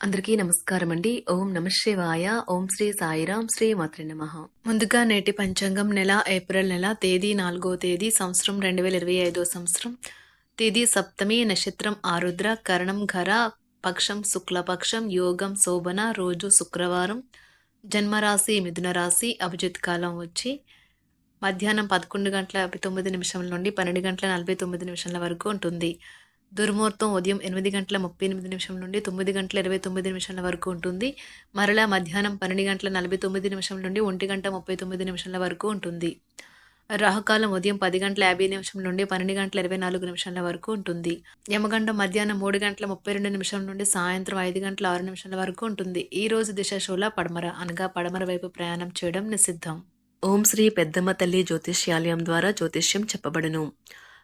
అందరికీ నమస్కారం అండి ఓం నమ శివాయ. ఓం శ్రీ సాయిరాం. శ్రీ మాత్రి నమ. ముందుగా నేటి పంచాంగం నెల ఏప్రిల్ నెల తేదీ నాలుగో తేదీ సంవత్సరం రెండు వేల ఇరవై ఐదో సంవత్సరం. తేదీ సప్తమి నక్షత్రం ఆరుద్ర కరణం ఘర పక్షం శుక్లపక్షం యోగం శోభన రోజు శుక్రవారం. జన్మరాశి మిథున రాశి అభిజిత్ కాలం వచ్చి మధ్యాహ్నం పదకొండు గంటల యాభై తొమ్మిది నిమిషం నుండి పన్నెండు గంటల నలభై తొమ్మిది నిమిషాల వరకు ఉంటుంది. దుర్ముహూర్తం ఉదయం ఎనిమిది గంటల ముప్పై ఎనిమిది నిమిషం నుండి తొమ్మిది గంటల ఇరవై తొమ్మిది నిమిషాల వరకు ఉంటుంది. మరలా మధ్యాహ్నం పన్నెండు గంటల నలభై తొమ్మిది నిమిషం నుండి ఒంటి గంట ముప్పై తొమ్మిది నిమిషాల వరకు ఉంటుంది. రాహుకాలం ఉదయం పది గంటల యాభై నిమిషం నుండి పన్నెండు గంటల ఇరవై నాలుగు నిమిషాల వరకు ఉంటుంది. యమగండం మధ్యాహ్నం మూడు గంటల ముప్పై రెండు నిమిషం నుండి సాయంత్రం ఐదు గంటల ఆరు నిమిషాల వరకు ఉంటుంది. ఈ రోజు దిశ శూల పడమర అనగా పడమర వైపు ప్రయాణం చేయడం నిషిద్ధం. ఓం శ్రీ పెద్దమ్మ తల్లి జ్యోతిష్యాలయం ద్వారా జ్యోతిష్యం చెప్పబడును.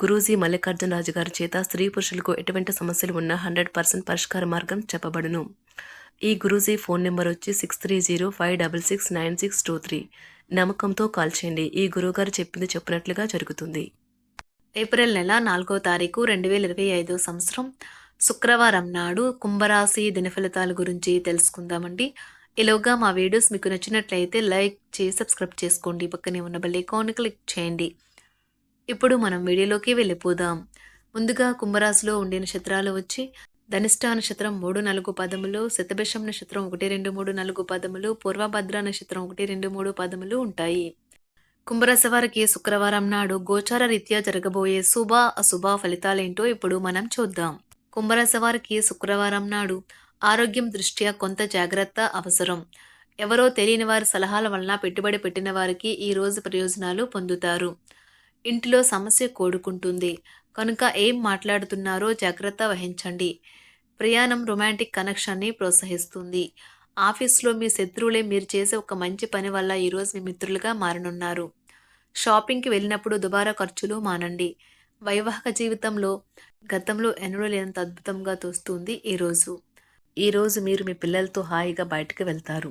గురూజీ మల్లికార్జునరాజు గారి చేత స్త్రీ పురుషులకు ఎటువంటి సమస్యలు ఉన్నా హండ్రెడ్ పర్సెంట్ పరిష్కార మార్గం చెప్పబడును. ఈ గురూజీ ఫోన్ నెంబర్ వచ్చి six three zero five double six nine six two three. నమ్మకంతో కాల్ చేయండి. ఈ గురువుగారు చెప్పింది చెప్పినట్లుగా జరుగుతుంది. ఏప్రిల్ నెల నాలుగో తారీఖు రెండు వేల ఇరవై ఐదో సంవత్సరం. శుక్రవారం నాడు కుంభరాశి దినఫలితాల గురించి తెలుసుకుందామండి. ఇలాగా మా వీడియోస్ మీకు నచ్చినట్లయితే లైక్ చేసి సబ్స్క్రైబ్ చేసుకోండి. పక్కనే ఉన్న బెల్ ఐకాన్ క్లిక్ చేయండి. ఇప్పుడు మనం వీడియోలోకి వెళ్ళిపోదాం. ముందుగా కుంభరాశిలో ఉండే నక్షత్రాలు వచ్చి ధనిష్ట నక్షత్రం మూడు నాలుగు పదములు శతభిషం నక్షత్రం ఒకటి రెండు మూడు నాలుగు పదములు పూర్వభద్ర నక్షత్రం ఒకటి రెండు మూడు పదములు ఉంటాయి. కుంభరాశి వారికి శుక్రవారం నాడు గోచార రీత్యా జరగబోయే శుభ అశుభ ఫలితాలేంటో ఇప్పుడు మనం చూద్దాం. కుంభరాశి వారికి శుక్రవారం నాడు ఆరోగ్యం దృష్ట్యా కొంత జాగ్రత్త అవసరం. ఎవరో తెలియని వారి సలహాల వలన పెట్టుబడి పెట్టిన వారికి ఈ రోజు ప్రయోజనాలు పొందుతారు. ఇంటిలో సమస్య కోడుకుంటుంది. కనుక ఏం మాట్లాడుతున్నారో జాగ్రత్త వహించండి. ప్రయాణం రొమాంటిక్ కనెక్షన్ని ప్రోత్సహిస్తుంది. ఆఫీస్లో మీ శత్రువులే మీరు చేసే ఒక మంచి పని వల్ల ఈరోజు మీ మిత్రులుగా మారనున్నారు. షాపింగ్కి వెళ్ళినప్పుడు దుబారా ఖర్చులు మానండి. వైవాహిక జీవితంలో గతంలో ఎన్నడూ లేనంత అద్భుతంగా తోస్తుంది ఈరోజు ఈరోజు మీరు మీ పిల్లలతో హాయిగా బయటకు వెళ్తారు.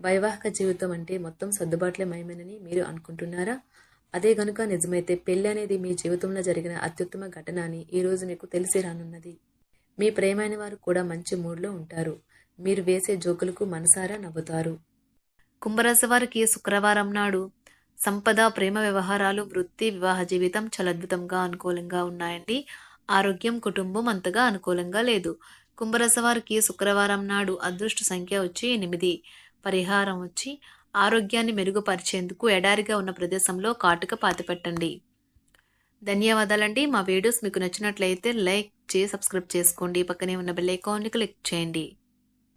వైవాహిక జీవితం అంటే మొత్తం సర్దుబాట్లే మయమేనని మీరు అనుకుంటున్నారా? అదే గనుక నిజమైతే పెళ్ళి అనేది మీ జీవితంలో జరిగిన అత్యుత్తమ ఘటన అని ఈరోజు మీకు తెలిసి రానున్నది. మీ ప్రేమైన వారు కూడా మంచి మూడ్లో ఉంటారు. మీరు వేసే జోకులకు మనసారా నవ్వుతారు. కుంభరాశి వారికి శుక్రవారం నాడు సంపద ప్రేమ వ్యవహారాలు వృత్తి వివాహ జీవితం చాలా అద్భుతంగా అనుకూలంగా ఉన్నాయండి. ఆరోగ్యం కుటుంబం అంతగా అనుకూలంగా లేదు. కుంభరాశి వారికి శుక్రవారం నాడు అదృష్ట సంఖ్య వచ్చి ఎనిమిది. పరిహారం వచ్చి ఆరోగ్యాన్ని మెరుగుపరిచేందుకు ఎడారిగా ఉన్న ప్రదేశంలో కాటుక పాతిపెట్టండి ధన్యవాదాలండి. మా వీడియోస్ మీకు నచ్చినట్లయితే లైక్ చేసి సబ్స్క్రైబ్ చేసుకోండి. పక్కనే ఉన్న బెల్ ఐకాన్ని క్లిక్ చేయండి.